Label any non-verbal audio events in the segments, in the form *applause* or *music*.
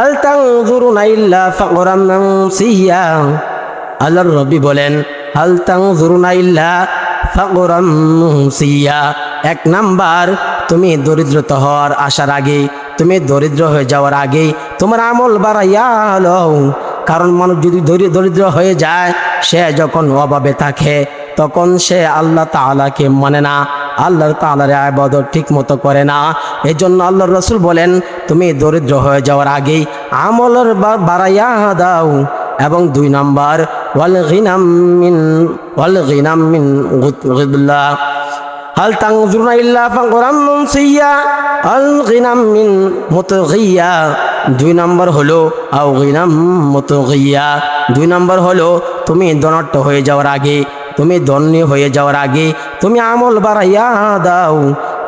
হাল তানজুরুনা ইল্লা ফাকরাম মানসিয়া আল্লাহর রবি বলেন, হাল তানজুরুনা ইল্লা ফাকরাম মানসিয়া এক নাম্বার, তুমি দরিদ্রতা হওয়ার আসার আগে, তুমি দরিদ্র হয়ে যাওয়ার আগে তোমার আমল বাড়াইয়া লও। কারণ মানুষ যদি দরিদ্র হয়ে যায়, সে যখন অভাবে থাকে, তখন সে আল্লাহ তাআলাকে মানে না। আল্লাহ তাআলার আবাদত ঠিক মতো করে না এই জন্য আল্লাহ রসুল বলেন তুমি দরিদ্র হয়ে যাওয়ার আগেই আমলের বা- বাড়াইয়া দাও এবং দুই নাম্বার ওয়াল গিনাম মিন ওয়াল গিনাম মিন গুদলা هل تنظرون إلا فقرا منسيا الغنم من متغيا দুই নম্বর হলো আও গিনাম মতগিয়া দুই নম্বর হলো তুমি দনট্ট হয়ে যাওয়ার আগে তুমি ধনী হয়ে যাওয়ার আগে তুমি আমল বাড়াইয়া দাও।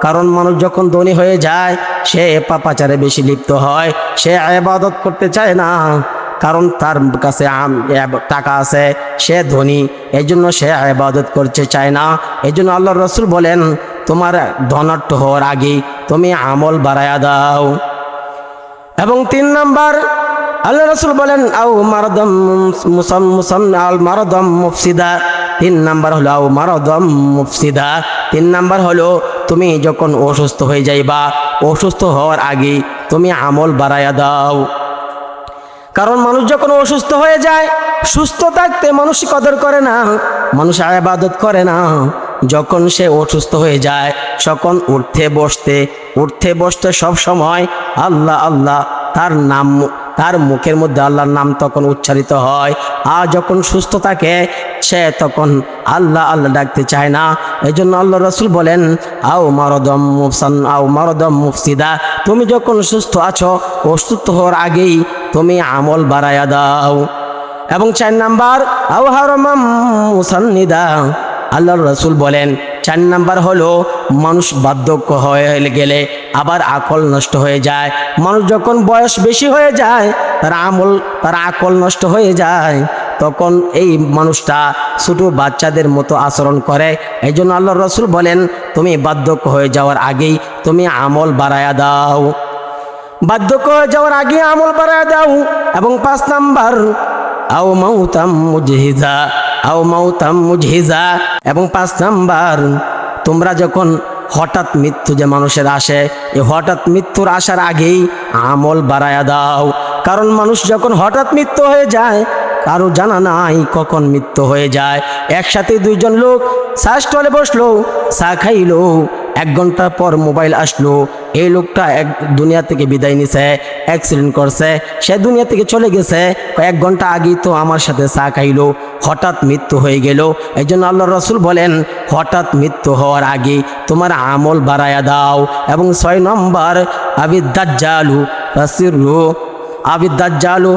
কারণ মানুষ যখন ধনী হয়ে যায়, সে পাপাচারে বেশি লিপ্ত হয়, সে আবাদত করতে চায় না। কারণ তার কাছে টাকা আছে, সে ধনী এই জন্য সে আবাদত করতে চায় না। এই জন্য আল্লাহ রসুল বলেন, তোমার ধনাট্য হওয়ার আগে তুমি আমল বাড়াইয়া দাও। এবং তিন নাম্বার আল্লাহ রসুল বলেন, আও মারদম মুসম মুসম আল মারদম মুফসিদা। তিন নাম্বার হলো, আও মারদম মুফসিদা। তিন নাম্বার হলো, তুমি যখন অসুস্থ হয়ে যাইবা, অসুস্থ হওয়ার আগে তুমি আমল বাড়ায়া দাও। কারণ মানুষ যখন অসুস্থ হয়ে যায় সুস্থ থাকতে মানুষ কদর করে না, মানুষ আবাদত করে না। যখন সে অসুস্থ হয়ে যায়, তখন উঠতে বসতে উঠতে বসতে সব সময় আল্লাহ আল্লাহ তার নাম তার মুখের মধ্যে আল্লাহর নাম তখন উচ্চারিত হয়। আর যখন সুস্থ থাকে, সে তখন আল্লাহ আল্লাহ ডাকতে চায় না। এই জন্য আল্লাহ রসুল বলেন, আও মারদম মুফসান, আও মারদম মুফসিদা, তুমি যখন সুস্থ আছো, অসুস্থ হওয়ার আগেই তুমি আমল বাড়ায়া দাও। এবং চার নাম্বার, আও হারমাম মুসান্নিদা, আল্লাহর রসুল বলেন চার নাম্বার হলো, মানুষ বার্ধক্য হয়ে গেলে আবার আকল নষ্ট হয়ে যায়। মানুষ যখন বয়স বেশি হয়ে যায়, তার আমল, তার আকল নষ্ট হয়ে যায়, তখন এই মানুষটা ছোটো বাচ্চাদের মতো আচরণ করে। এই জন্য আল্লাহ রসুল বলেন, তুমি বার্ধক্য হয়ে যাওয়ার আগেই তুমি আমল বাড়ায়া দাও। বার্ধক্য হয়ে যাওয়ার আগে আমল বাড়ায়া দাও। এবং পাঁচ নাম্বার, আও মাউতাম মুজহিজা। এবং পাঁচ নাম্বার, তোমরা যখন হঠাৎ মৃত্যু যে মানুষের আসে এই হঠাৎ মৃত্যুর আসার আগেই আমল বাড়ায়া দাও। কারণ মানুষ যখন হঠাৎ মৃত্যু হয়ে যায়, কারও জানা নাই কখন মৃত্যু হয়ে যায়। একসাথে দুইজন লোক চা বসল, চা খাইলো, এক ঘণ্টা পর মোবাইল আসলো। এই লোকটা এক দুনিয়া থেকে বিদায় নিছে, অ্যাক্সিডেন্ট করছে, সে দুনিয়া থেকে চলে গেছে। এক ঘণ্টা আগেই তো আমার সাথে চা খাইলো। হঠাৎ মৃত্যু হয়ে গেল। এই জন্য আল্লাহ রসুল বলেন, হঠাৎ মৃত্যু হওয়ার আগে তোমার আমল বাড়ায়া দাও এবং ছয় নম্বর আবি দাজ্জালু ফাসিরু আবি দাজ্জালু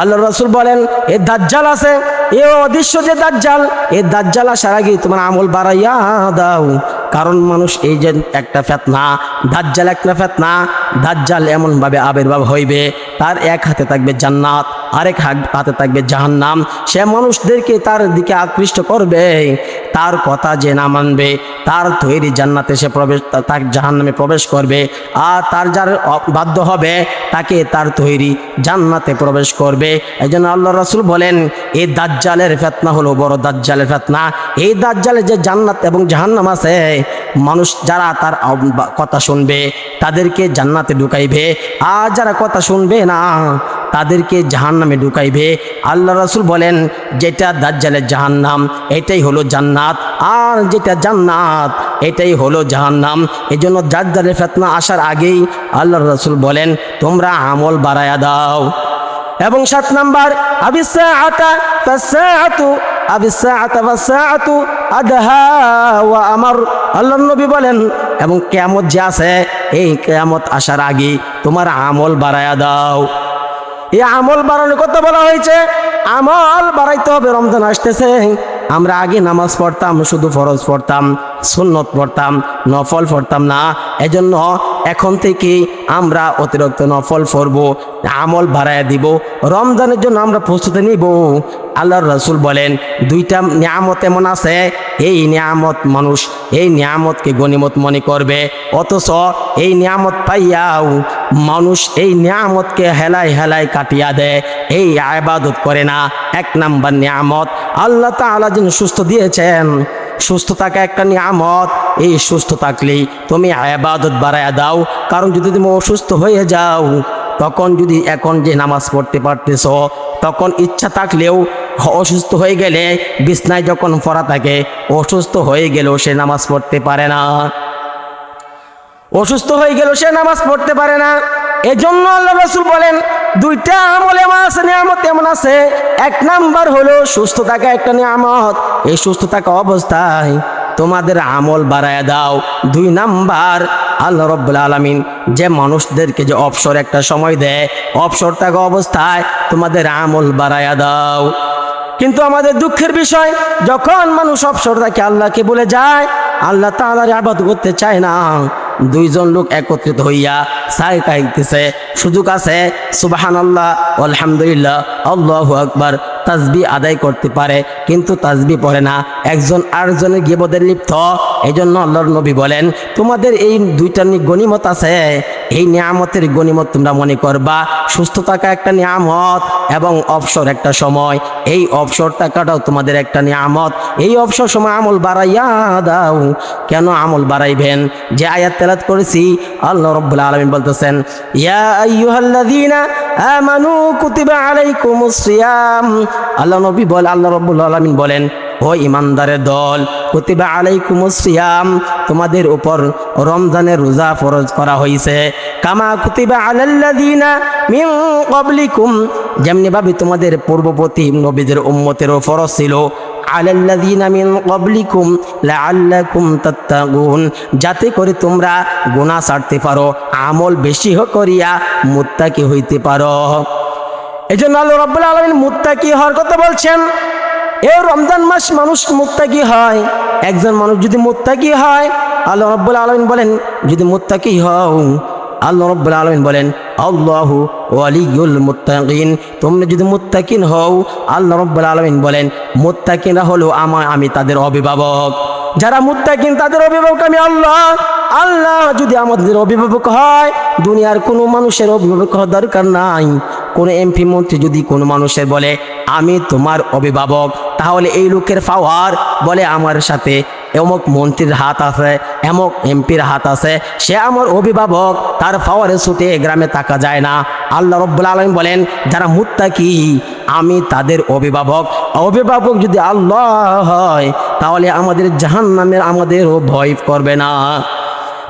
আল্লাহ রাসূল বলেন, এ দাজ্জাল আছে, এ অদৃশ্য যে দাজ্জাল, এ দাজ্জাল আসার আগে তোমার আমল বাড়াইয়া দাও। কারণ মানুষ এই যে একটা ফেতনা, দাজ্জাল একটা ফেতনা, দাজ্জাল এমনভাবে আবির্ভাব হইবে, তার এক হাতে থাকবে জান্নাত, আরেক হাত- হাতে থাকবে জাহান্নাম। সে মানুষদেরকে তার দিকে আকৃষ্ট করবে। তার কথা যে না মানবে, তার তৈরি জান্নাতে সে প্রবেশ, তার জাহান্নামে প্রবেশ করবে আর তার যার বাধ্য হবে, তাকে তার তৈরি জান্নাতে প্রবেশ করবে। এই জন্য আল্লাহ রসুল বলেন এই দাজ্জালের ফেতনা হলো বড় দাজ্জালের ফেতনা। এই দাজ্জালের যে জান্নাত এবং জাহান্নাম আছে, মানুষ যারা তার কথা শুনবে, তাদেরকে জান্নাতে ঢুকাইবে। আর যারা কথা শুনবে না তাদেরকে জাহান্নামে ঢুকাইবে। আল্লাহ রসুল বলেন, যেটা দাজ্জালের জাহান্নাম, এটাই হলো জান্নাত। আর যেটা জান্নাত, এটাই হলো জাহান্নাম। এই জন্য দাজ্জালের ফেতনা আসার আগেই আল্লাহ রসুল বলেন, তোমরা আমল বাড়ায়া দাও। এবং সাত নাম্বার আদহা আমার। আল্লাহর নবী বলেন, এবং কিয়ামত যে আছে, এই কিয়ামত আসার আগে তোমার আমল বাড়ায়া দাও। এই আমল বাড়ানোর কথা বলা হয়েছে? আমল বাড়াইতে হবে, রমজান আসতেছে। আমরা আগে নামাজ পড়তাম, শুধু ফরজ পড়তাম, সুন্নত পড়তাম, নফল পড়তাম না। এজন্য এখন থেকে আমরা অতিরিক্ত নফল ফরবো আমল বাড়ায় দিব। রমজানের জন্য আমরা প্রস্তুতি নিব। আল্লাহর রসুল বলেন, দুইটা নিয়ামত এমন আছে, এই নিয়ামত মানুষ, এই নিয়ামতকে গণিমত মনে করবে। অথচ এই নিয়ামত পাইয়াও মানুষ এই নিয়ামতকে হেলায় হেলায় কাটিয়া দেয়, এই আবাদত করে না। এক নাম্বার নিয়ামত, আল্লাহ তাআলা যিনি সুস্থ দিয়েছেন সুস্থ থাকা একটা নিয়ামত। এই সুস্থ থাকলেই তুমি আবাদত বাড়ায় দাও। কারণ যদি তুমি অসুস্থ হয়ে যাও, তখন যদি এখন যে নামাজ পড়তে পারতেছ, তখন ইচ্ছা থাকলেও অসুস্থ হয়ে গেলে, বিছনায় যখন পড়া থাকে, অসুস্থ হয়ে গেলেও সে নামাজ পড়তে পারে না। অসুস্থ হয়ে গেল সে নামাজ পড়তে পারে না। এজন্য আল্লাহ রসুল বলেন দুইটা আমল এমন আছে নিয়ামত এমন আছে। এক নাম্বার হলো সুস্থ থাকা একটা নিয়ামত। এই সুস্থ থাকা অবস্থায় তোমাদের আমল বাড়ায় দাও। দুই নাম্বার, আল্লাহ রব্বুল আলমিন যে মানুষদেরকে যে অবসর একটা সময় দেয় অবসর থাকা অবস্থায় তোমাদের আমল বাড়ায় দাও। কিন্তু আমাদের দুঃখের বিষয়, যখন মানুষ অবসর থাকে আল্লাহকে বলে যায়, আল্লাহ তাআলার আবাদ করতে চায় না। দুইজন লোক একত্রিত হইয়া সাই কাহিতেছে সুযোগ আছে? সুবাহান আল্লাহ আলহামদুলিল্লাহ, আল্লাহ আকবার, তাজবি আদায় করতে পারে, কিন্তু তাজবি পড়ে না। একজন আরেকজনের গিবদের লিপ্ত। এই জন্য আল্লাহর নবী বলেন, তোমাদের এই দুইটা গনিমত আছে? এই নিয়ামতের গনিমত তোমরা মনে করবা সুস্থ থাকা একটা নিয়ামত এবং অবসর একটা সময়। এই অবসর টাকাটাও তোমাদের একটা নিয়ামত। এই অবসর সময় আমল বাড়াইয়া দাও। কেন আমল বাড়াইবেন? যে আয়াত তেলাত করেছি, আল্লাহ রব্বুল আলামিন বলতেছেন, ইয়া আমানু কুতিবা আলাইকুমুস সিয়াম। আল্লাহ নবী বল, আল্লাহ রব্বুল আলামিন বলেন ও ইমানদারের দল, কুতিবা আলাইকুমুস সিয়াম, তোমাদের উপর রমজানের রোজা ফরজ করা হয়েছে কামা কুতিবা আলাল্লাযীনা মিন ক্বাবলিকুম যেমনি ভাবে তোমাদের পূর্ববর্তী নবীদের উম্মতেরও ফরজ ছিল। যাতে করে তোমরা গুনাহ ছাড়তে পারো, আমল বেশি করিয়া মুত্তাকি হইতে পারো। এই জন্য আল্লাহ রব্বুল আলমিন মুত্তাকি হওয়ার কথা বলছেন। এই রমজান মাস মানুষ মুত্তাকি হয়। একজন মানুষ যদি মুত্তাকি হয়, আল্লাহ রব্বুল আলমিন বলেন, যদি মুত্তাকি হও, আল্লাহ রব্বুল আলমিন বলেন, আল্লাহ ওয়ালিউল মুত্তাকিন। তোমরা যদি মুত্তাকিন হও, আল্লাহ রব্বুল আলমিন বলেন, মুত্তাকিনরা হলো আমার আমি তাদের অভিভাবক। যারা মুত্তাকিন, তাদের অভিভাবক আমি আল্লাহ। আল্লাহ যদি আমাদের অভিভাবক হয়, দুনিয়ার কোনো মানুষের অভিভাবক হওয়ার দরকার নাই। কোনো এমপি মন্ত্রী যদি কোনো মানুষের বলে, আমি তোমার অভিভাবক, তাহলে এই লোকের পাওয়ার বলে আমার সাথে এমক মন্ত্রীর হাত আছে, এমক এমপির হাত আছে। সে আমার অভিভাবক, তার পাওয়ারে ছুটে গ্রামে থাকা যায় না। আল্লাহ রব্বুল আলম বলেন, যারা মুত্তাকি, আমি তাদের অভিভাবক। অভিভাবক যদি আল্লাহ হয়, তাহলে আমাদের জাহান নামের আমাদেরও ভয় করবে না।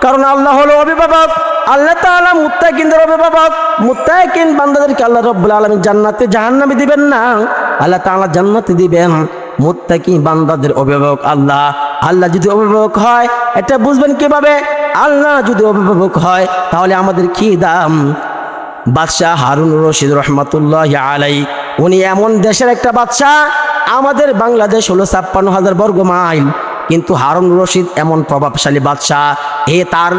কারণ আল্লাহ হলো অভিভাবক। আল্লাহ তাআলা মুত্তাকিনদের অভিভাবক। মুত্তাকিন বান্দাদেরকে আল্লাহ রব্বুল আলামিন জান্নাতে, জাহান্নামে দিবেন না। আল্লাহ তাআলা জান্নাতে দিবেন। মুত্তাকি বান্দাদের অভিভাবক আল্লাহ। আল্লাহ যদি অভিভাবক হয়, এটা বুঝবেন কীভাবে? আল্লাহ যদি অভিভাবক হয়, তাহলে আমাদের কি দাম? বাদশাহ হারুন রশিদ রহমতুল্লাহ আলাই উনি এমন দেশের একটা বাদশাহ। আমাদের বাংলাদেশ হলো ছাপ্পান্ন হাজার বর্গ মাইল। কিন্তু হারুন রশিদ এমন প্রভাবশালী বাদশাহ। এ তার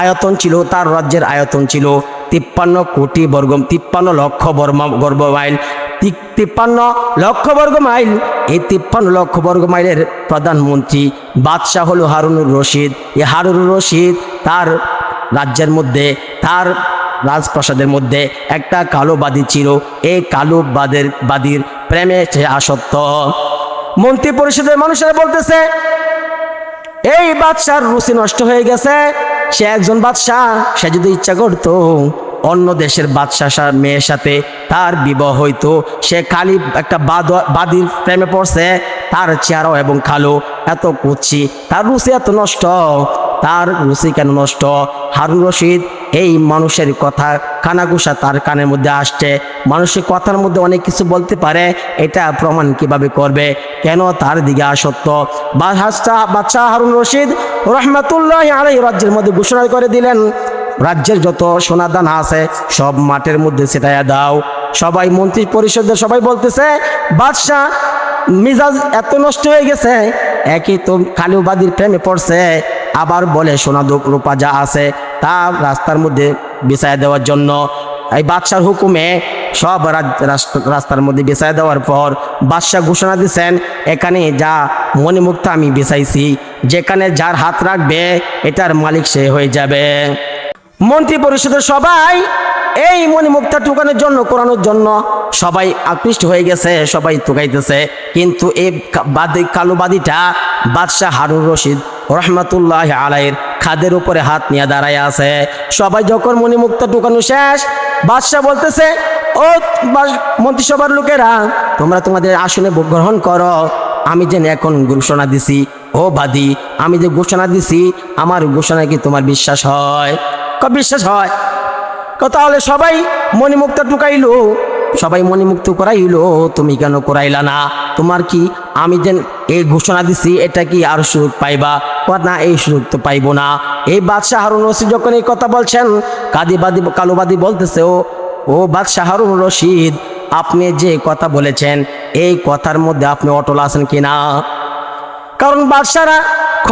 আয়তন ছিল, তার রাজ্যের আয়তন ছিল। তিপ্পান্ন কোটি বর্গ, তিপ্পান্ন লক্ষ বর্ম গর্ব মাইল। তিপ্পান্ন লক্ষ বর্গ মাইল। এই তিপ্পান্ন লক্ষ বর্গ মাইলের প্রধানমন্ত্রী বাদশাহ হল হারুনুর রশিদ। এই হারুনুর রশিদ তার রাজ্যের মধ্যে, তার রাজপ্রাসাদের মধ্যে একটা কালো বাদী ছিল। এই কালো বাদের বাদীর প্রেমে সে আসক্ত। মন্ত্রী পরিষদের মানুষেরা বলতেছে এই বাদশার রুচি নষ্ট হয়ে গেছে। সে একজন বাদশাহ, সে যদি ইচ্ছা করত অন্য দেশের বাদশাহ মেয়ের সাথে তার বিবাহ হইতো। সে খালি একটা বাদ বাদির প্রেমে পড়ছে, তার চেহারাও এবং খালো এত কুচি তার রুচি এত নষ্ট। তার রুচি কেন নষ্ট? হারুন রশিদ এই মানুষের কথা কানাগুসা তার কানের মধ্যে আসছে। মানুষের কথার মধ্যে অনেক কিছু বলতে পারে, এটা প্রমাণ কীভাবে করবে? কেন তার দিকে আসক্ত? বাদশাহ হারুন রশিদ রহমাতুল্লাহ আলাই রাজ্যের মধ্যে ঘোষণা করে দিলেন, রাজ্যের যত সোনাদান আছে, সব মাঠের মধ্যে সেটাইয়া দাও। সবাই মন্ত্রী পরিষদের সবাই বলতেছে, বাদশাহ, মিজাজ এত নষ্ট হয়ে গেছে, একই তো কালুবাদীর প্রেমে পড়ছে, আবার বলে সোনা দো- রূপা যা আছে তা রাস্তার মধ্যে বিছায় দেওয়ার জন্য। এই বাদশার হুকুমে সব রাস্তার মধ্যে বিছায় দেওয়ার পর বাদশাহ ঘোষণা দিচ্ছেন, এখানে যা মণিমুক্ত আমি বিছাইছি, যেখানে যার হাত রাখবে, এটার মালিক সে হয়ে যাবে। মন্ত্রী পরিষদের সবাই এই মণিমুক্তা টুকানোর জন্য কোরআনোর জন্য সবাই আকৃষ্ট হয়ে গেছে, সবাই টুকাইতেছে কিন্তু এই বাদি কালো বাদিটা বাদশাহ হারুন রশিদ রহমতুল্লাহ আলাইয়ের খাদের উপরে হাত নিয়ে দাঁড়ায় আছে। সবাই যখন মণিমুক্তা টুকানো শেষ, বাদশাহ বলতেছে, ও মন্ত্রিসভার লোকেরা, তোমরা তোমাদের আসনে গ্রহণ করো। আমি যেন এখন ঘোষণা দিছি, ও বাদি, আমি যে ঘোষণা দিছি, আমার ঘোষণা কি তোমার বিশ্বাস হয়? ক বিশ্বাস হয়? তাহলে সবাই মণিমুক্ত টুকাইলো সবাই মণিমুক্ত করাইলো, তুমি কেন করাইলা না? তোমার কি আমি যে এই ঘোষণা দিছি, এটা কি আর সুযোগ পাইবা? না, এই সুযোগ তো পাইব না। এই বাদশাহ হারুন রশিদ যখন এই কথা বলছেন কাদিবাদী কালোবাদী বলতেছে, ও ও বাদশাহ হারুন রশিদ, আপনি যে কথা বলেছেন, এই কথার মধ্যে আপনি অটল আছেন কিনা? কারণ বাদশারা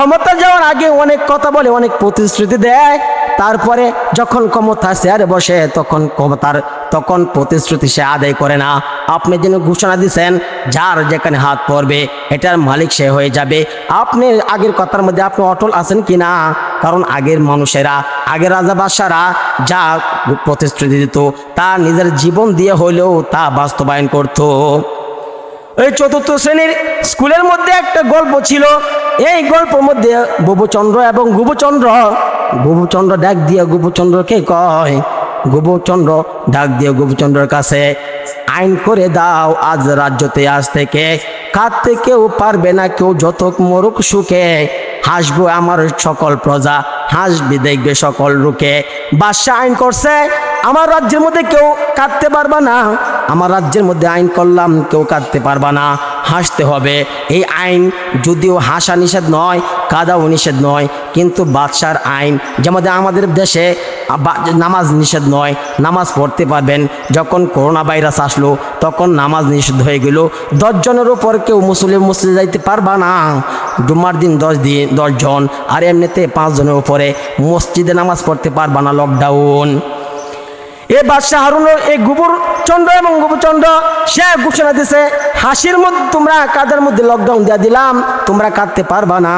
ক্ষমতা যাওয়ার আগে অনেক কথা বলে, অনেক প্রতিশ্রুতি দেয়। তারপরে যখন ক্ষমতা চেয়ারে বসে, তখন ক্ষমতার, তখন প্রতিশ্রুতি সে আদায় করে না। আপনি যেন ঘোষণা দিচ্ছেন যার যেখানে হাত পড়বে, এটার মালিক সে হয়ে যাবে। আপনি আগের কথার মধ্যে আপনি অটল আছেন কি না? কারণ আগের মানুষেরা, আগের রাজা বাদশারা যা প্রতিশ্রুতি দিত, তা নিজের জীবন দিয়ে হলেও তা বাস্তবায়ন করতো। ওই চতুর্থ শ্রেণির স্কুলের মধ্যে একটা গল্প ছিল এই গল্প মধ্যে বুবুচন্দ্র এবং গুবুচন্দ্র গোবচন্দ্র ডাক দিয়ে গুবুচন্দ্রকে কয়? গুবুচন্দ্র ডাক দিয়ে গুবুচন্দ্রের কাছে, আইন করে দাও, আজ রাজ্যতে, আজ থেকে। কাঁদতে কেউ পারবে না, কেউ যত মরুক সুখে। হাসবো আমার সকল প্রজা হাসবি, দেখবে সকল রুকে বাদশাহ আইন করছে, আমার রাজ্যের মধ্যে কেউ কাঁদতে পারবা না। আমার রাজ্যের মধ্যে আইন করলাম, কেউ কাঁদতে পারবা না। হাসতে হবে। এই আইন যদিও হাসা নিষেধ নয়, কাদাও নিষেধ নয়, কিন্তু বাদশার আইন যেমন আমাদের দেশে নামাজ নিষেধ নয়, নামাজ পড়তে পারবেন। যখন করোনা ভাইরাস আসলো, তখন নামাজ নিষেধ হয়ে গেল। দশজনের উপর কেউ মুসলিম মুসলিম যাইতে পারবা না। জুম্মার দিন দশ দিন, দশজন, আর এমনিতে পাঁচজনের উপরে মসজিদে নামাজ পড়তে পারবা না লকডাউন এ বাদশাহ হারুন এই গোবর চন্দ্র এবং গোবরচন্দ্র সে ঘোষণা দিছে, হাসির মধ্যে তোমরা কাদের মধ্যে লকডাউন দিয়ে দিলাম, তোমরা কাঁদতে পারবা না।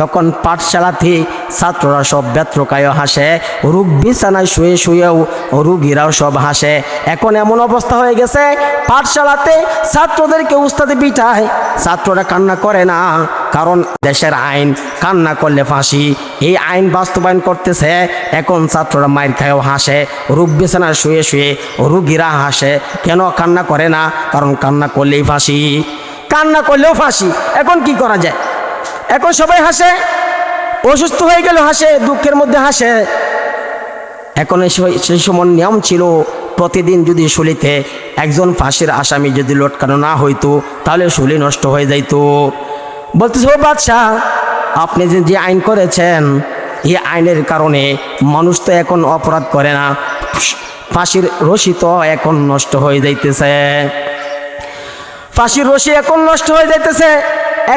তখন পাঠশালাতে ছাত্ররা সব ব্যত্রকায় হাসে রোগ বিছানায় শুয়ে শুয়েও রুগীরাও সব হাসে। এখন এমন অবস্থা হয়ে গেছে, পাঠশালাতে ছাত্রদেরকে উস্তাদে পিঠায় ছাত্ররা কান্না করে না, কারণ দেশের আইন, কান্না করলে ফাঁসি। এই আইন বাস্তবায়ন করতেছে, এখন ছাত্ররা মায়ের খায়ও হাসে রোগ বিছানা শুয়ে শুয়ে রুগীরা হাসে। কেন কান্না করে না? কারণ কান্না করলেই ফাঁসি। কান্না করলেও ফাঁসি, এখন কি করা যায়? এখন সবাই হাসে, অসুস্থ হয়ে গেল, হাসে, দুঃখের মধ্যে হাসে। এখন সেই সময় নিয়ম ছিল, প্রতিদিন যদি শুলিতে একজন ফাঁসির আসামি যদি লটকানো না হইতো, তাহলে শুলি নষ্ট হয়ে যাইতো। বলতেছে বাদশাহ আপনি যে যে আইন করেছেন, এই আইনের কারণে মানুষ তো এখন অপরাধ করে না। ফাঁসির রশি তো এখন নষ্ট হয়ে যাইতেছে। ফাঁসির রশি এখন নষ্ট হয়ে যাইতেছে।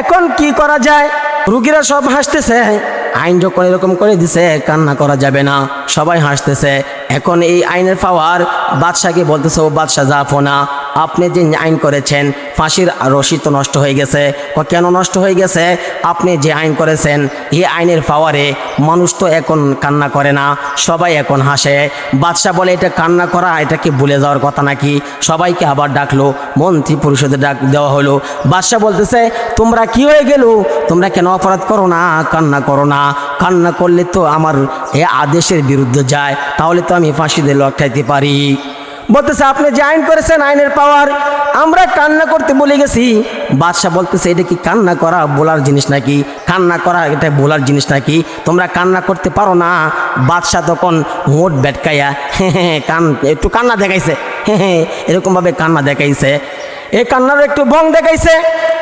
এখন কি করা যায়? রুগীরা সব হাসতেছে। আইন যখন এরকম করে দিছে, কান্না করা যাবে না। সবাই হাসতেছে। এখন এই আইনের পাওয়ার বাদশাকে বলতেছে, ও বাদশাহ, জাফো না। আপনি যে আইন করেছেন, ফাঁসির রশি তো নষ্ট হয়ে গেছে। কেন নষ্ট হয়ে গেছে? আপনি যে আইন করেছেন, এই আইনের পাওয়ারে মানুষ তো এখন কান্না করে না। সবাই এখন হাসে। বাদশাহ বলে, এটা কান্না করা, এটা কি ভুলে যাওয়ার কথা নাকি? সবাইকে আবার ডাকলো। মন্ত্রী পরিষদে ডাক দেওয়া হলো। বাদশাহ বলতেছে, তোমরা কি হয়ে গেল? তোমরা কেন অপরাধ করো না, কান্না করো না? কান্না করলে তো আমার এ আদেশের বিরুদ্ধে যায়, তাহলে তো আমি ফাঁসিতে লটকাইতে পারি। বলতেছে, আপনি যে আইন করেছেন, আইনের পাওয়ার, আমরা কান্না করতে বলে গেছি। বাদশাহ বলতেছে, এটা কি কান্না করা বলার জিনিস নাকি? কান্না করা এটা বলার জিনিস নাকি? তোমরা কান্না করতে পারো না। বাদশাহ তখন মোট বেটকাইয়া হ্যাঁ হ্যাঁ কান, একটু কান্না দেখাইছে। হ্যাঁ হ্যাঁ *laughs* এরকমভাবে কান্না দেখাইছে। এ কান্নার একটু ভং দেখাইছে।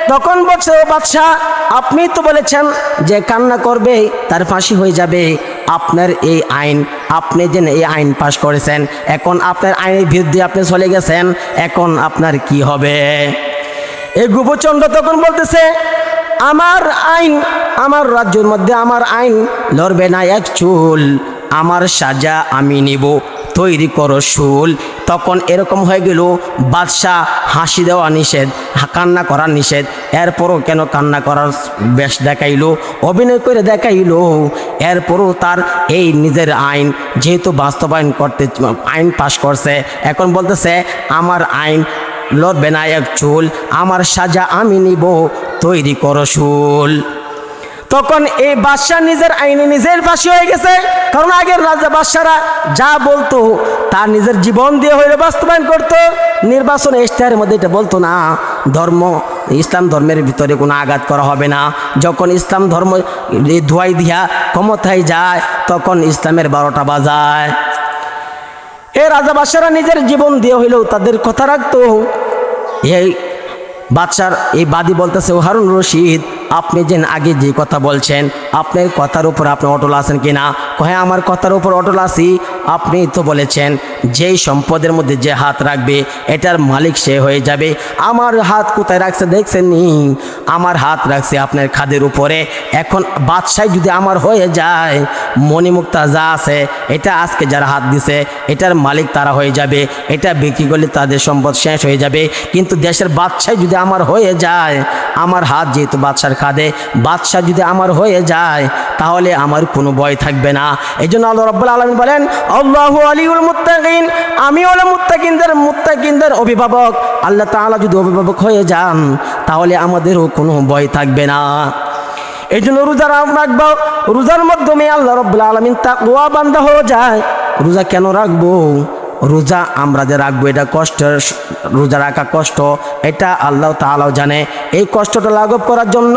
তখন বলছে, ও বাদশাহ, আপনি তো বলেছেন যে কান্না করবে, তার ফাঁসি হয়ে যাবে। আপনার এই আইন, আপনি যে এই আইন পাশ করেছেন। এখন আপনার আইনের বিরুদ্ধে আপনি চলে গেছেন। এখন আপনার কি হবে? এই গোপচন্দ্র তখন বলতেছে, আমার আইন, আমার রাজ্যের মধ্যে আমার আইন লড়বে না এক চুল। আমার সাজা আমি নিব। তৈরি করো শুল। তখন এরকম হয়ে গেল, বাদশাহ হাসি দেওয়া নিষেধ, কান্না করার নিষেধ। এরপরও কেন কান্না করার বেশ দেখাইল, অভিনয় করে দেখাইলো। এরপরও তার এই নিজের আইন যেহেতু বাস্তবায়ন করতে, আইন পাশ করছে, এখন বলতেছে, আমার আইন লড়বে না এক চুল, আমার সাজা আমি নিব, তৈরি করো তখন এই বাদশাহ নিজের আইনে নিজের ফাঁসি হয়ে গেছে। কারণ আগের রাজা বাদশারা যা বলতো তার নিজের জীবন দিয়ে হইলে বাস্তবায়ন করতো। নির্বাচন ইশতেহারের মধ্যে এটা বলতো না, ধর্ম, ইসলাম ধর্মের ভিতরে কোনো আঘাত করা হবে না। যখন ইসলাম ধর্ম ধোয়াই দিয়া ক্ষমতায় যায়, তখন ইসলামের বারোটা বাজায়। এ রাজা বাদশারা নিজের জীবন দিয়ে হইলেও তাদের কথা রাখতো। এই বাদশার এই বাদী বলতেছে, ও হারুন রশিদ আপনি যেন আগে যে কথা বলছেন আপনার কথার উপর আপনি অটল আছেন কিনা? হ্যাঁ আমার কথার উপর অটল আছি। আপনি তো বলেছেন, যেই সম্পদের মধ্যে যে হাত রাখবে, এটার মালিক সে হয়ে যাবে। আমার হাত কোথায় রাখছে দেখছেন নি? আমার হাত রাখছে আপনার খাদের উপরে। এখন বাদশাহ যদি আমার হয়ে যায় মণিমুক্তা যা আছে, এটা আজকে যারা হাত দিছে, এটার মালিক তারা হয়ে যাবে। এটা বিক্রি করলে তাদের সম্পদ শেষ হয়ে যাবে। কিন্তু দেশের বাদশাহ যদি আমার হয়ে যায়, আমার হাত যেহেতু বাদশার খাদে, বাদশাহ যদি আমার হয়ে যায় তাহলে আমার কোনো ভয় থাকবে না। এই জন্য আল্লাহ রব্বুল আলমিন বলেন, আল্লাহু আলিউল মুত্তাকিন। আমি হলো মুত্তাকিনদের মুত্তাকিনদের অভিভাবক। আল্লাহ তাআলা যদি অভিভাবক হয়ে যান, তাহলে আমাদেরও কোনো ভয় থাকবে না। এই জন্য রোজা রাখব। রোজার মাধ্যমে আল্লাহ রব্বুল আলমিন তাকুয়া বান্ধা হয়ে যায়। রোজা কেন রাখব? রোজা আমরা যে রাখব, এটা কষ্ট রোজা রাখা কষ্ট। এটা আল্লাহ তালাও জানে। এই কষ্টটা লাঘব করার জন্য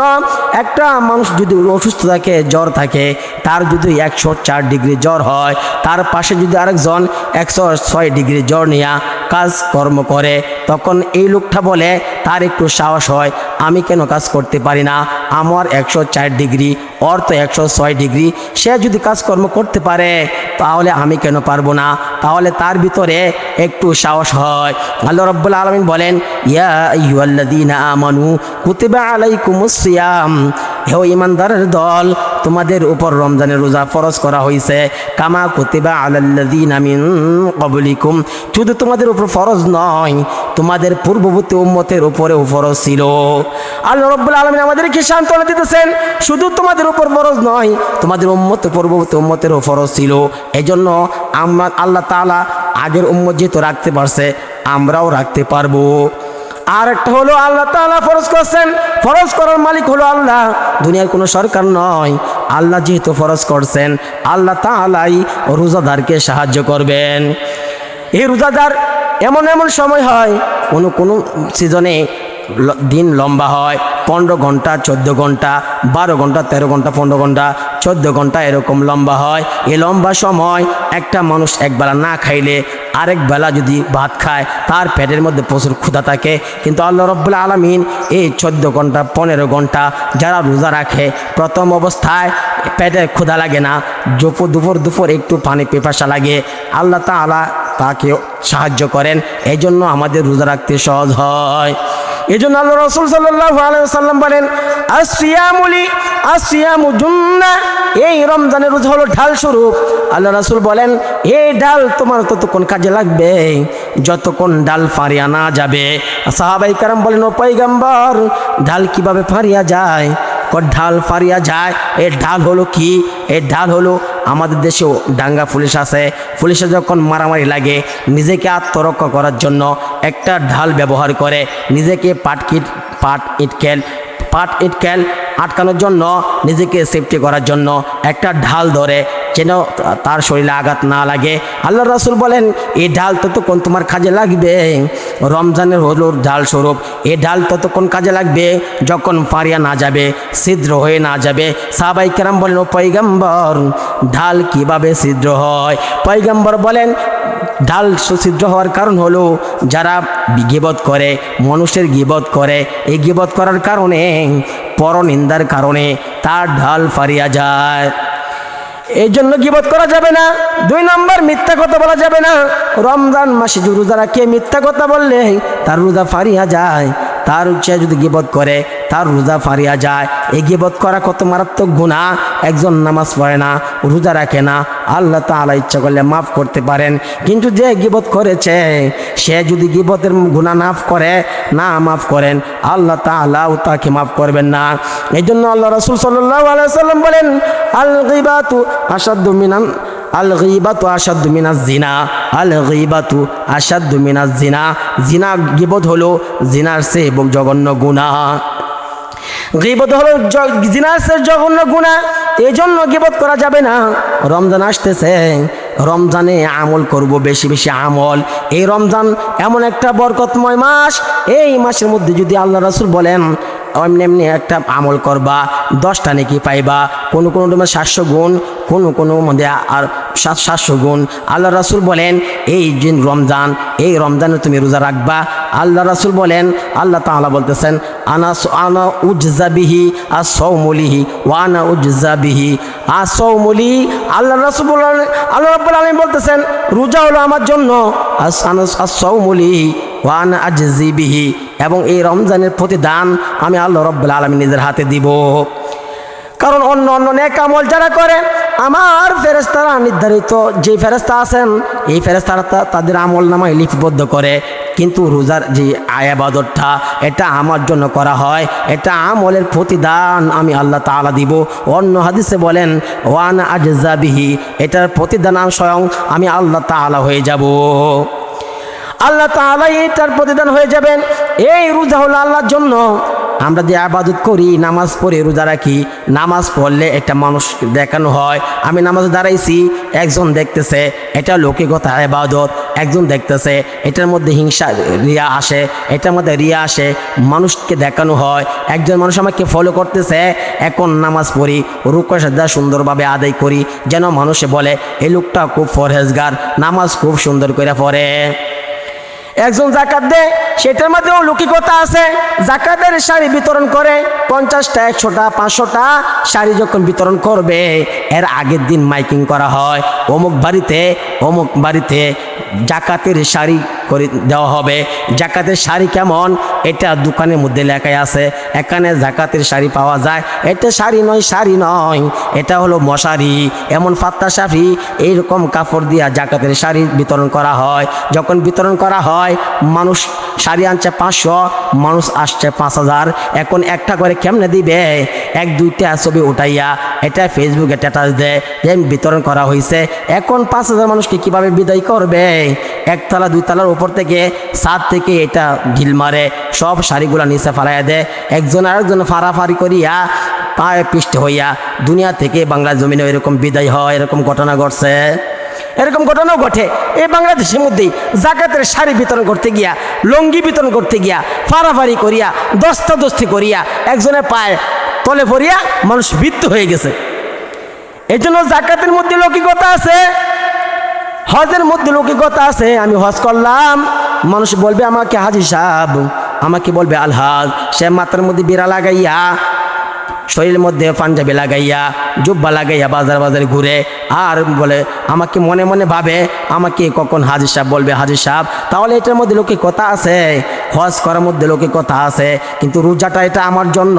একটা মানুষ যদি অসুস্থ থাকে, জ্বর থাকে, তার যদি একশো চার ডিগ্রি জ্বর হয়, তার পাশে যদি আরেকজন একশো ছয় ডিগ্রি জ্বর নিয়ে কাজ কর্ম করে, তখন এই লোকটা বলে, তার একটু সাহস হয়, আমি কেন কাজ করতে পারি না? আমার একশো চার ডিগ্রি, ওর তো একশো ছয় ডিগ্রি, সে যদি কাজকর্ম করতে পারে, তাহলে আমি কেন পারব না? তাহলে তার ভিতরে একটু সাহস হয়। আল্লাহ রব্বুল আলমিন বলেন, ইয়া আমানু, কুতিবা আলাইকুমুস সিয়াম। হে ইমানদারের দল তোমাদের উপর রমজানের রোজা ফরজ করা হয়েছে কামা কুতিবা আলাল্লাযীনা মিন ক্বাবলিকুম। শুধু তোমাদের উপর ফরজ নয়, তোমাদের পূর্ববর্তী উম্মতের উপরেও ফরজ ছিল। আল্লাহ রব্বুল আলমিন আমাদেরকে সান্ত্বনা দিতেছেন, শুধু তোমাদের উপর ফরজ নয়, তোমাদের উম্মত, পূর্ববর্তী উম্মতেরও ফরজ ছিল। এই জন্য আমরা, আল্লাহ তাআলা আগের উম্মত যেহেতু রাখতে পারছে, আমরাও রাখতে পারব। আর একটা হলো, আল্লাহ তাআলা ফরজ করছেন। ফরজ করার মালিক হলো আল্লাহ। দুনিয়ার কোনো সরকার নয়। আল্লাহ যেহেতু ফরজ করছেন, আল্লাহ তাআলাই রোজাদারকে সাহায্য করবেন। এই রোজাদার এমন এমন সময় হয়, কোনো কোনো সিজনে দিন লম্বা হয়, পনেরো ঘণ্টা, চোদ্দ ঘণ্টা, বারো ঘণ্টা, তেরো ঘণ্টা, পনেরো ঘণ্টা, চোদ্দ ঘণ্টা এরকম লম্বা হয়। এই লম্বা সময় একটা মানুষ একবেলা না খাইলে আরেক বেলা যদি ভাত খায়, তার পেটের মধ্যে প্রচুর ক্ষুধা থাকে। কিন্তু আল্লাহ রব্বুল্লা আলমিন এই চোদ্দ ঘণ্টা, পনেরো ঘণ্টা যারা রোজা রাখে, প্রথম অবস্থায় পেটের ক্ষুধা লাগে না, দুপুর দুপুর দুপুর একটু পানি পেপাসা লাগে। আল্লাহ তাআলা তাকে সাহায্য করেন এই জন্য আমাদের রোজা রাখতে সহজ হয়। এই জন্য আল্লাহ রসুল সাল্লাম বলেন আসিয়ামুলি আসিয়ামু জুন্না এই রমজানের রোজা হলো ঢাল স্বরূপ। আল্লাহ রাসুল বলেন এই ডাল তোমার ততক্ষণ কাজে লাগবে, যতক্ষণ ডাল ফারিয়া না যাবে। সাহাবাই কারাম বলেন, ও পৈগম্বর ডাল কীভাবে ফারিয়া যায়? ঢাল ফারিয়া যায়। এর ঢাল হলো কি? এর ঢাল হলো আমাদের দেশেও ডাঙ্গা পুলিশ আছে। পুলিশে যখন মারামারি লাগে, নিজেকে আত্মরক্ষা করার জন্য একটা ঢাল ব্যবহার করে নিজেকে পাটকিট পাট ইটকেল পাট ইটকেল আটকানোর জন্য, নিজেকে সেফটি করার জন্য একটা ঢাল ধরে যেন তার শরীরে আঘাত না লাগে। আল্লাহ রাসুল বলেন এই ঢাল ততক্ষণ তোমার কাজে লাগবে। রমজানের হলো ঢাল স্বরূপ এই ঢাল ততক্ষণ কাজে লাগবে যখন পারিয়া না যাবে, ছিদ্র হয়ে না যাবে। সাবাই কেরাম বলেন, ও পৈগম্বর ঢাল কীভাবে ছিদ্র হয়? পৈগম্বর বলেন ঢাল সুছিদ্র হওয়ার কারণ হলো যারা গিবত করে মানুষের গিবত করে। এই গিবত করার কারণে, পরনিন্দার কারণে তার ঢাল ফারিয়া যায়। এই জন্য গিবত করা যাবে না? দুই নম্বর, মিথ্যা কথা বলা যাবে না। রমজান মাসে রোজারা কে মিথ্যা কথা বললে তার রোজা ফারিয়া যায়। তার সে যদি গিবত করে, তার রোজা ফারিয়া যায়। এই গিবত করা কত মারাত্মক গুণা একজন নামাজ পড়ে না, রোজা রাখে না। আল্লাহ তাআলা ইচ্ছা করলে মাফ করতে পারেন। কিন্তু যে গিবত করেছে, সে যদি গিবতের গুণা মাফ করে, না মাফ করেন, আল্লাহ তাআলাও তাকে মাফ করবেন না। এই জন্য আল্লাহ রসুল আলাইসাল্লাম বলেন, আল গিবাতু আসাদ্দু মিনান আল গিবাতু আসাদ্দু মিনাজ জিনা। আল গিবাতু আসাদ্দু মিনাজ জিনা। জিনা গিবত হলো জিনার সে এবং জঘন্য গুনাহ গিবত হলো জিনার সে জঘন্য গুণা। এই জন্য গিবত করা যাবে না। রমজান আসতেছে। রমজানে আমল করব, বেশি বেশি আমল। এই রমজান এমন একটা বরকতময় মাস। এই মাসের মধ্যে যদি আল্লাহ রসুল বলেন এমনি এমনি একটা আমল করবা, দশটা নাকি পাইবা, কোনো কোনো তোমার সাতশো গুণ, কোনো কোনো মধ্যে আর সাত সাতশো গুণ। আল্লাহ রাসুল বলেন, এই যে রমজান, এই রমজানে তুমি রোজা রাখবা। আল্লাহ রাসুল বলেন, আল্লাহ তাআলা বলতেছেন, আনা আনা উজ্জাবিহি আর সৌমলিহি ওয়ানা উজ্জাবিহি আর সৌমলি আল্লাহ রাসুল বলেন, আল্লাহ রাব্বুল আলামিন বলতেছেন, রোজা হলো আমার জন্য। আর সৌমলি ওয়ান আজিবিহি এবং এই রমজানের প্রতিদান আমি আল্লাহ রব্বুল আলমী নিজের হাতে দিব। কারণ অন্য অন্য নেক আমল যারা করে, আমার ফেরেস্তারা নির্ধারিত যে ফেরেস্তা আছেন, এই ফেরেস্তারা তাদের আমল নামায় লিপিবদ্ধ করে। কিন্তু রোজার যে আয়াবাদতটা, এটা আমার জন্য করা হয়, এটা আমলের প্রতিদান আমি আল্লাহ তাআলা দিব। অন্য হাদিসে বলেন, ওয়ান আজজাবিহি এটার প্রতিদান স্বয়ং আমি আল্লাহ তাআলা হয়ে যাব। আল্লাহ তাআলা এটার প্রতিদান হয়ে যাবেন। এই রোজা হলো আল্লাহর জন্য। আমরা যে আবাদত করি, নামাজ পড়ে রোজা রাখি, নামাজ পড়লে এটা মানুষ দেখানো হয়। আমি নামাজ দাঁড়াইছি, একজন দেখতেছে, এটা লৌকিকত আবাদত। একজন দেখতেছে, এটার মধ্যে হিংসা, রিয়া আসে, এটার মধ্যে রিয়া আসে, মানুষকে দেখানো হয়। একজন মানুষ আমাকে ফলো করতেছে, এখন নামাজ পড়ি, রুকা, সাজদা সুন্দরভাবে আদায় করি। যেন মানুষে বলে এই লোকটা খুব ফরহেজগার নামাজ খুব সুন্দর করে পড়ে। একজন জাকাত দেয় সেটার মধ্যেও লৌকিকতা আছে। জাকাতের শাড়ি বিতরণ করে, পঞ্চাশটা, একশোটা, পাঁচশোটা শাড়ি যখন বিতরণ করবে, এর আগের দিন মাইকিং করা হয়। অমুক বাড়িতে অমুক বাড়িতে জাকাতের শাড়ি করে দেওয়া হবে। জাকাতের শাড়ি কেমন? এটা দোকানের মধ্যে লেখাই আছে। এখানে জাকাতের শাড়ি পাওয়া যায়। এটা শাড়ি নয় শাড়ি নয়। এটা হলো মশারি। এমন ফাত্তা সাফি এইরকম কাপড় দিয়া জাকাতের শাড়ি বিতরণ করা হয়। যখন বিতরণ করা হয়, মানুষ শাড়ি আনছে পাঁচশো, মানুষ আসছে পাঁচ হাজার। এখন একটা করে কেমনে দিবে? এক, দুইটা ছবি উঠাইয়া এটা ফেসবুকে স্ট্যাটাস দেয় বিতরণ করা হয়েছে এখন পাঁচ হাজার মানুষকে কীভাবে বিদায় করবে? একতলা দুই তলার উপর থেকে সাত থেকে এটা ঢিল মারে, সব শাড়িগুলো নিচে ফালাইয়া দেয় একজন আরেকজন ফাড়াফাড়ি করিয়া পায়ে পৃষ্ঠে হইয়া দুনিয়া থেকে বাংলা জমিনে এরকম বিদায় হয়, এরকম ঘটনা ঘটছে। এরকম ঘটনাও ঘটে। এই বাংলাদেশের মধ্যেই জাকাতের শাড়ি বিতরণ করতে গিয়া, লঙ্গি বিতরণ করতে গিয়া, ফাড়াফাড়ি করিয়া দস্তা দস্তি করিয়া, একজনের পায়ে তলে পড়িয়া মানুষ মৃত্যু হয়ে গেছে। এই জন্য জাকাতের মধ্যে লৌকিকতা আছে। হজের মধ্যে লৌকিকতা আছে। আমি হজ করলাম। মানুষ বলবে, আমাকে হাজি সাহেব, আমাকে বলবে আলহাজ। সে মাথার মধ্যে বিড়া লাগাইয়া শরীরের মধ্যে পাঞ্জাবি লাগাইয়া, জুব্বা লাগাইয়া বাজার বাজারে ঘুরে, আর বলে, আমাকে মনে মনে ভাবে, আমাকে কখন হাজির সাহেব বলবে, হাজির সাহেব, তাহলে এটার মধ্যে লোকে কথা আছে। হজ করার মধ্যে লোকে কথা আছে, কিন্তু রোজাটা এটা আমার জন্য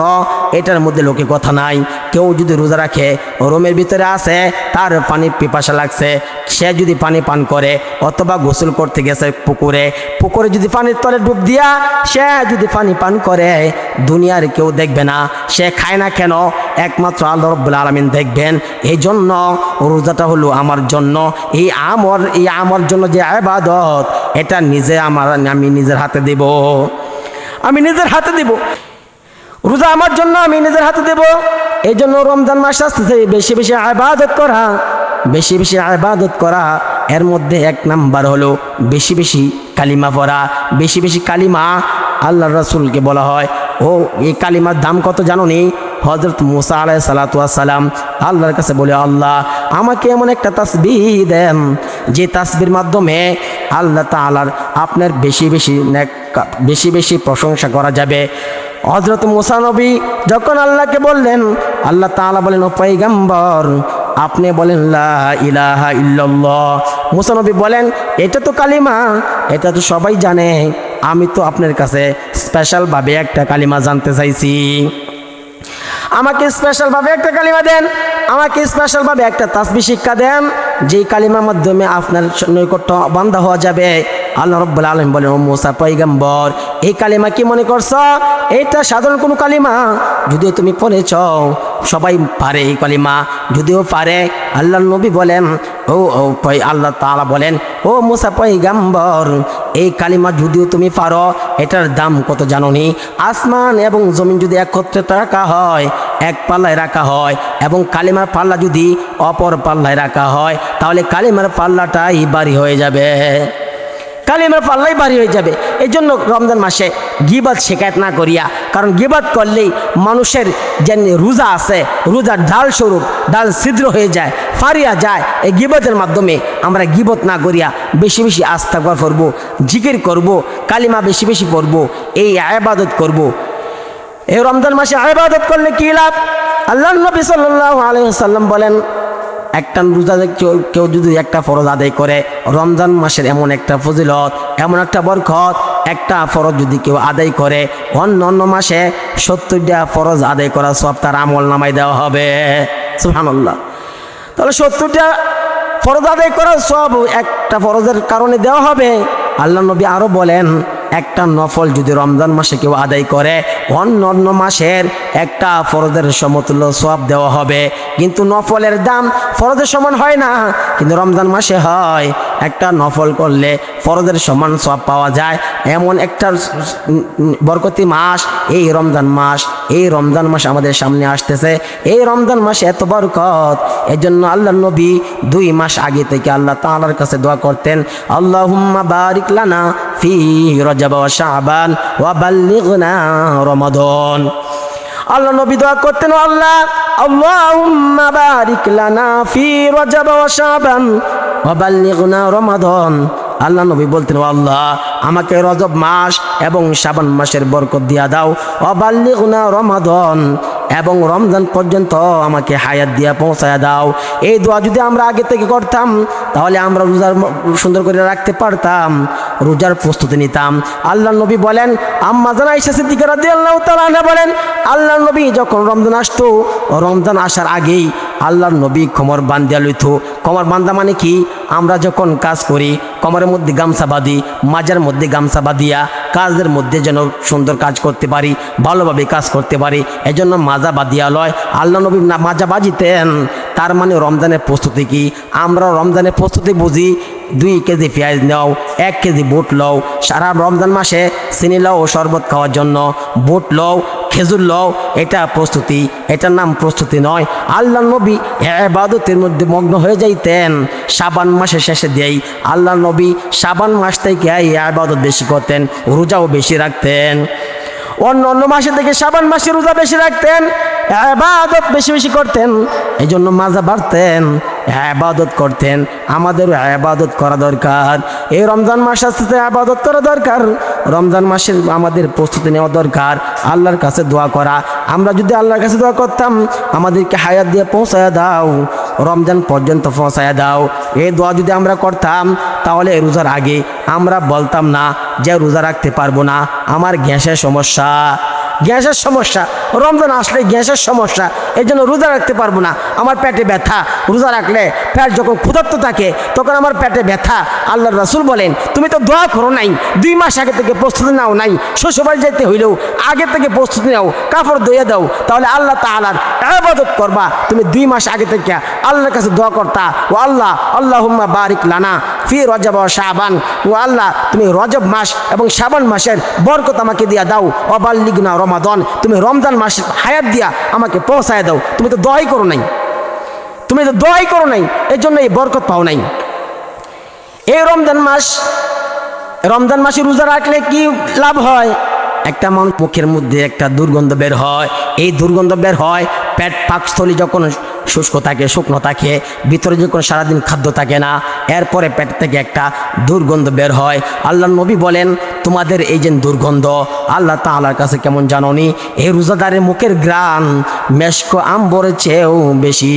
এটার মধ্যে লোকে কথা নাই। কেউ যদি রোজা রাখে, রোমের ভিতরে আসে তার পানি পিপাসা লাগছে। সে যদি পানি পান করে, অথবা গোসল করতে গেছে পুকুরে পুকুরে যদি পানির তলে ডুব দিয়া সে যদি পানি পান করে, দুনিয়ার কেউ দেখবে না। সে খায় না কেন? একমাত্র আল্লাহ রব্বুল আলমিন দেখবেন। এই জন্য রোজাটা হলো আমার জন্য। এই আমর এই আমার জন্য যে আবাদত এটা নিজে আমার, আমি নিজের হাতে দেব। আমি নিজের হাতে দেব। রোজা আমার জন্য আমি নিজের হাতে দেব। এই জন্য রমজান মাস আসতেছে, বেশি বেশি আবাদত করা, বেশি বেশি আবাদত করা। এর মধ্যে এক নাম্বার হলো বেশি বেশি কালিমা পড়া, বেশি বেশি কালিমা আল্লাহ রসুলকে বলা হয়। ও, এই কালিমার দাম কত জানো নি? হজরত মুসা আলাই সালাম আল্লাহর কাছে বলে, আল্লাহ, আমাকে এমন একটা তাসবি দেন, যে তাসবির মাধ্যমে আল্লাহ তালার আপনার বেশি বেশি বেশি বেশি প্রশংসা করা যাবে। হজরত মুসানবী যখন আল্লাহকে বললেন, আল্লাহ তাআলা বলেন, ও পৈগম্বর আপনি বলেন ইলাহা মুসানবী বলেন, এটা তো কালিমা, এটা তো সবাই জানে। আমি তো আপনার কাছে স্পেশালভাবে একটা কালিমা জানতে চাইছি। আমাকে স্পেশালভাবে একটা কালিমা দেন, আমাকে স্পেশালভাবে একটা তাসবি শিক্ষা দেন, যেই কালিমার মাধ্যমে আপনার নৈকট্য বান্ধা হওয়া যাবে। আল্লাহ রব্বুল আলম বলেন, ও মোসা পৈগম্বর এই কালিমা কি মনে করছ? এটা সাধারণ কোনো কালিমা। যদিও তুমি পড়েছ, সবাই পারে এই কালিমা। যদিও পারে আল্লাহ নবী বলেন, ও আল্লাহ তাআলা বলেন, ও মুসা পৈগাম্বর এই কালিমা যদিও তুমি পারো, এটার দাম কত জানো নি আসমান এবং জমিন যদি একত্রে রাখা হয়, এক পাল্লায় রাখা হয়, এবং কালিমার পাল্লা যদি অপর পাল্লায় রাখা হয়, তাহলে কালিমার পাল্লাটাই বাড়ি হয়ে যাবে। কালিমার পাল্লাই বাড়ি হয়ে যাবে। এই জন্য রমজান মাসে গিবাদ শেখায়ত না করিয়া, কারণ গিবাদ করলেই মানুষের যে রোজা আছে, রোজার ডাল স্বরূপ, ডাল ছিদ্র হয়ে যায়, ফারিয়া যায়। এই গিবতের মাধ্যমে আমরা গিবত না করিয়া বেশি বেশি আস্থা করব জিকির করব, কালিমা বেশি বেশি পড়ব, এই আবাদত করব। এই রমজান মাসে আবাদত করলে কী লাভ? আল্লাহ নবী সাল্লাহ আলহিহাল্লাম বলেন একটা রোজা কেউ যদি একটা ফরজ আদায় করে, রমজান মাসের এমন একটা ফজিলত, এমন একটা বরকত, একটা ফরজ যদি কেউ আদায় করে, অন্য অন্য মাসে সত্তরটা ফরজ আদায় করা সব তার আমল নামাই দেওয়া হবে। সুহানুল্লাহ তাহলে সত্তরটা ফরজ আদায় করা সব একটা ফরজের কারণে দেওয়া হবে। আল্লাহ নবী আরও বলেন একটা নফল যদি রমজান মাসে কেউ আদায় করে, অন্য অন্য মাসের একটা ফরজের সমতুল্য সব দেওয়া হবে। কিন্তু নফলের দাম ফরজের সমান হয় না। কিন্তু রমজান মাসে হয়। একটা নফল করলে ফরজের সমান সব পাওয়া যায়। এমন একটা বরকতি মাস, এই রমজান মাস, এই রমজান মাস আমাদের সামনে আসতেছে। এই রমজান মাসে এত বরকত এই জন্য আল্লাহ নবী দুই মাস আগে থেকে আল্লাহ তাআলার কাছে দোয়া করতেন, আল্লাহুম্মা বারিক লানা ফি রজব ওয়া শাবান ওয়া বাল্লিগনা রমাদান। আল্লাহ নবী দোয়া করতেন "ও আল্লাহ, আল্লাহুম্মা বারিক লানা ফি রজব ওয়া শাবান ওয়া আল্লাহ নবী বলতেন, "ও আল্লাহ, আমাকে রজব মাস এবং শাবান মাসের বরকত দিয়া দাও। অবাল্লিগুনা রমাদন। এবং রমজান পর্যন্ত আমাকে হায়াত দিয়া পৌঁছায় দাও। এই দোয়া যদি আমরা আগে থেকে করতাম, তাহলে আমরা রোজার সুন্দর করে রাখতে পারতাম, রোজার প্রস্তুতি নিতাম। আল্লাহ নবী বলেন, আম্মা জানা ইসা সিদ্দিকার আল্লাহ তালা বলেন আল্লাহ নবী যখন রমজান আসতো, রমজান আসার আগেই আল্লাহর নবী কোমর বান্ধিয়া লইত। কোমর বান্ধা মানে কি? আমরা যখন কাজ করি, কোমরের মধ্যে গামছা বাঁধি, মাজার মধ্যে গামছা বাঁধিয়া কাজের মধ্যে যেন সুন্দর কাজ করতে পারি, ভালোভাবে কাজ করতে পারি, এজন্য মাজা বাদিয়ালয় লয়। আল্লাহ নবী মাজা বাজিতেন তার মানে রমজানের প্রস্তুতি কি? আমরা রমজানের প্রস্তুতি বুঝি, দুই কেজি পেঁয়াজ নাও, এক কেজি বুট লও, সারা রমজান মাসে চিনি লও শরবত খাওয়ার জন্য। বুট লও, খেজুর লও, এটা প্রস্তুতি, এটার নাম প্রস্তুতি নয়। আল্লাহ নবী এবাদতের মধ্যে মগ্ন হয়ে যাইতেন। সাবান মাসের শেষে দিয়েই আল্লাহ নবী সাবান মাস থেকে এই আবাদত বেশি করতেন, রোজাও বেশি রাখতেন। অন্য অন্য মাসে থেকে সাবান মাসে রোজা বেশি রাখতেন আবাদত বেশি বেশি করতেন এই জন্য মাজা বাড়তেন আবাদত করতেন, আমাদেরও আবাদত করা দরকার। এই রমজান মাস আসতে আবাদত করা দরকার। রমজান মাসের আমাদের প্রস্তুতি নেওয়া দরকার, আল্লাহর কাছে দোয়া করা। আমরা যদি আল্লাহর কাছে দোয়া করতাম, আমাদেরকে হায়াত দিয়ে পৌঁছায় দাও। রমজান পর্যন্ত পৌঁছায় দাও। এই দোয়া যদি আমরা করতাম, তাহলে রোজার আগে আমরা বলতাম না যে রোজা রাখতে পারব না। আমার গ্যাসের সমস্যা। গ্যাসের সমস্যা। রমজান আসলে গ্যাসের সমস্যা এই জন্য রোজা রাখতে পারব না। আমার পেটে ব্যথা, রোজা রাখলে পেট যখন ক্ষুধার্ত থাকে, তখন আমার পেটে ব্যথা। আল্লাহ রাসুল বলেন, তুমি তো দোয়া করো নাই, দুই মাস আগে থেকে প্রস্তুতি নাও নাই, শ্বশুরবাড়ি যেতে হইলেও আগে থেকে প্রস্তুতি নাও, কাপড় ধুয়ে দাও, তাহলে আল্লাহ তাআলার আবাদত করবা। তুমি দুই মাস আগে থেকে আল্লাহর কাছে দোয়া করতা, ও আল্লাহ আল্লাহ বারিক লানা ফি রজব ও শাবান। ও আল্লাহ, তুমি রজব মাস এবং শাবান মাসের বরকত আমাকে দিয়া দাও। অবাল্লিগনা রমাদন, তুমি রমজান মাসের হায়াত দিয়া আমাকে পৌঁছায় দাও। তুমি তো দোয়াই করো নাই। তুমি তো দোয়াই করো নাই এর জন্য এই বরকত পাও নাই। এই রমজান মাস, রমজান মাসে রোজা রাখলে কি লাভ হয়? একটা মানুষ মুখের মধ্যে একটা দুর্গন্ধ বের হয়, এই দুর্গন্ধ বের হয় পেট পাকস্থলী যখন শুষ্ক থাকে, শুকনো থাকে, ভিতরে যখন সারাদিন খাদ্য থাকে না, এরপরে পেট থেকে একটা দুর্গন্ধ বের হয়। আল্লাহ নবী বলেন, তোমাদের এই যে দুর্গন্ধ, আল্লাহ তাহলার কাছে কেমন জাননি? এই রোজাদারের মুখের গ্রান মেশক আম্বরের চেয়েও বেশি।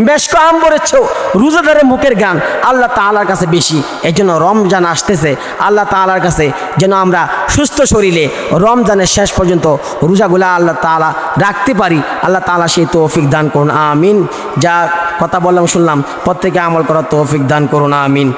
বেশ কম করেছ। রোজাদারের মুখের গান আল্লাহ তালার কাছে বেশি। এই জন্য রমজান আসতেছে। আল্লাহ তালার কাছে যেন আমরা সুস্থ শরীরে রমজানের শেষ পর্যন্ত রোজাগুলা আল্লাহ তাআলা রাখতে পারি। আল্লাহ তালা সেই তৌফিক দান করুন। আমিন। যা কথা বললাম, শুনলাম, প্রত্যেকে আমল করার তৌফিক দান করুন। আমিন।